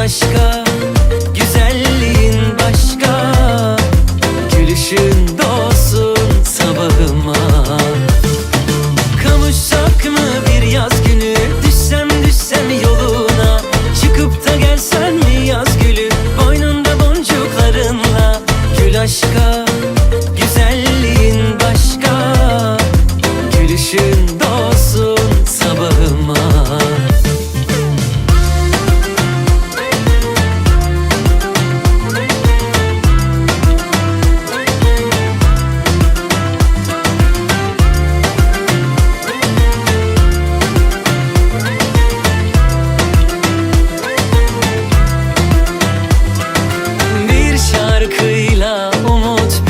aşka Güzelliğin başka. Gülüşün doğsun sabahıma. Kavuşsak mı bir yaz günü? Düşsem düşsem yoluna. Çıkıp da gelsen mi yaz gülü? Boynunda boncuklarınla. Gül aşka Güzelliğin başka. Gülüşün 나를 그